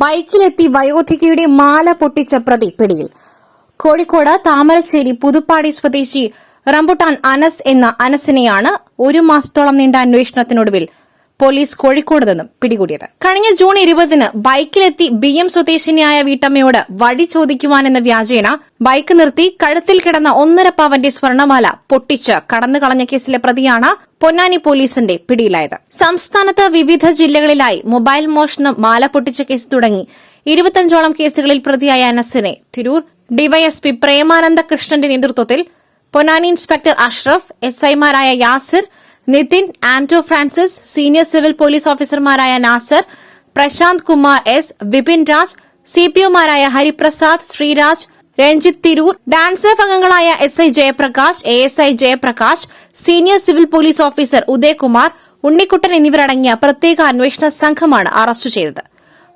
ബൈക്കിലെത്തി വയോധികയുടെ മാല പൊട്ടിച്ച പ്രതി പിടിയിൽ. കോഴിക്കോട് താമരശ്ശേരി പുതുപ്പാടി സ്വദേശി റംബുട്ടാൻ അനസ് എന്ന അനസിനെയാണ് ഒരു മാസത്തോളം നീണ്ട അന്വേഷണത്തിനൊടുവിൽ പോലീസ് കോഴിക്കോട് നിന്നും പിടികൂടിയത്. കഴിഞ്ഞ ജൂൺ ഇരുപതിന് ബൈക്കിലെത്തി ബി എം സ്വദേശിനിയായ വീട്ടമ്മയോട് വഴി ചോദിക്കുവാനെന്ന വ്യാജേന ബൈക്ക് നിർത്തി കഴുത്തിൽ കിടന്ന ഒന്നര പവന്റെ സ്വർണമാല പൊട്ടിച്ച് കടന്നു കളഞ്ഞ കേസിലെ പ്രതിയാണ് പൊന്നാനി പോലീസിന്റെ പിടിയിലായത്. സംസ്ഥാനത്ത് വിവിധ ജില്ലകളിലായി മൊബൈൽ മോഷണം മാല പൊട്ടിച്ച കേസ് തുടങ്ങി. ഇരുപത്തഞ്ചോളം കേസുകളിൽ പ്രതിയായ അനസിനെ തിരൂർ ഡിവൈഎസ്പി പ്രേമാനന്ദ കൃഷ്ണന്റെ നേതൃത്വത്തിൽ പൊന്നാനി ഇൻസ്പെക്ടർ അഷ്റഫ് എസ് ഐമാരായ Yasir Nitin Anto Francis senior civil police ഓഫീസർമാരായ Nasar Prashanth Kumar S Vipin Raj C P ഒമാരായ Hariprasad Sreeraj Ranjith Tirur DANSAF അംഗങ്ങളായ S I Jayaprakash A S I Jayaprakash senior civil police officer Udayakumar Unnikuttan എന്നിവരടങ്ങിയ പ്രത്യേക അന്വേഷണ സംഘമാണ് arrest ചെയ്തത്.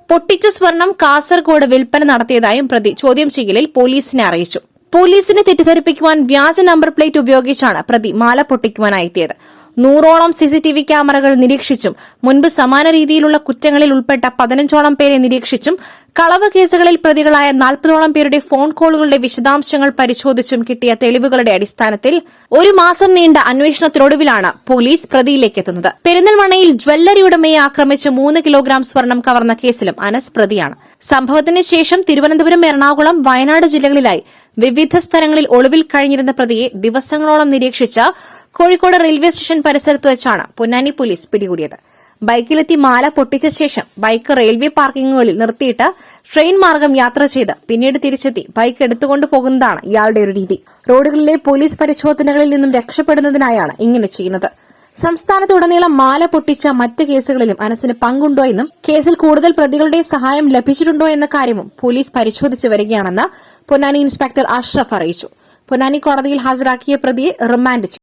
പൊട്ടിച്ച സ്വർണം കാസർഗോഡ് വിൽപ്പന നടത്തിയതായും പ്രതി ചോദ്യം ചെയ്യലിൽ പോലീസിനെ അറിയിച്ചു. പോലീസിനെ തെറ്റിദ്ധരിപ്പിക്കുവാൻ വ്യാജ നമ്പർ പ്ലേറ്റ് ഉപയോഗിച്ചാണ് പ്രതി മാല പൊട്ടിക്കുവാനായി എത്തിയത്. നൂറോളം സിസിടിവി ക്യാമറകൾ നിരീക്ഷിച്ചും മുൻപ് സമാന രീതിയിലുള്ള കുറ്റങ്ങളിൽ ഉൾപ്പെട്ട പതിനഞ്ചോളം പേരെ നിരീക്ഷിച്ചും കളവ് കേസുകളിൽ പ്രതികളായ നാൽപ്പതോളം പേരുടെ ഫോൺ കോളുകളുടെ വിശദാംശങ്ങൾ പരിശോധിച്ചും കിട്ടിയ തെളിവുകളുടെ അടിസ്ഥാനത്തിൽ ഒരു മാസം നീണ്ട അന്വേഷണത്തിനൊടുവിലാണ് പോലീസ് പ്രതിയിലേക്ക് എത്തുന്നത് പെരിന്തൽമണ്ണയിൽ ജ്വല്ലറി ഉടമയെ ആക്രമിച്ച് മൂന്ന് കിലോഗ്രാം സ്വർണം കവർന്ന കേസിലും അനസ് പ്രതിയാണ്. സംഭവത്തിന് ശേഷം തിരുവനന്തപുരം എറണാകുളം വയനാട് ജില്ലകളിലായി വിവിധ സ്ഥലങ്ങളിൽ ഒളിവിൽ കഴിഞ്ഞിരുന്ന പ്രതിയെ ദിവസങ്ങളോളം നിരീക്ഷിച്ച കോഴിക്കോട് റെയിൽവേ സ്റ്റേഷൻ പരിസരത്ത് വെച്ചാണ് പൊന്നാനി പോലീസ് പിടികൂടിയത്. ബൈക്കിലെത്തി മാല പൊട്ടിച്ച ശേഷം ബൈക്ക് റെയിൽവേ പാർക്കിങ്ങുകളിൽ നിർത്തിയിട്ട് ട്രെയിൻ മാർഗം യാത്ര ചെയ്ത് പിന്നീട് തിരിച്ചെത്തി ബൈക്ക് എടുത്തുകൊണ്ട് പോകുന്നതാണ് ഇയാളുടെ ഒരു രീതി. റോഡുകളിലെ പോലീസ് പരിശോധനകളിൽ നിന്നും രക്ഷപ്പെടുന്നതിനായാണ് ഇങ്ങനെ ചെയ്യുന്നത്. സംസ്ഥാനത്തുടനീളം മാല പൊട്ടിച്ച മറ്റ് കേസുകളിലും അനസിന് പങ്കുണ്ടോ എന്നും കേസിൽ കൂടുതൽ പ്രതികളുടെ സഹായം ലഭിച്ചിട്ടുണ്ടോ എന്ന കാര്യവും പോലീസ് പരിശോധിച്ചു വരികയാണെന്ന് പൊന്നാനി ഇൻസ്പെക്ടർ അഷ്റഫ് അറിയിച്ചു. പൊന്നാനി കോടതിയിൽ ഹാജരാക്കിയ പ്രതിയെ റിമാൻഡ് ചെയ്തു.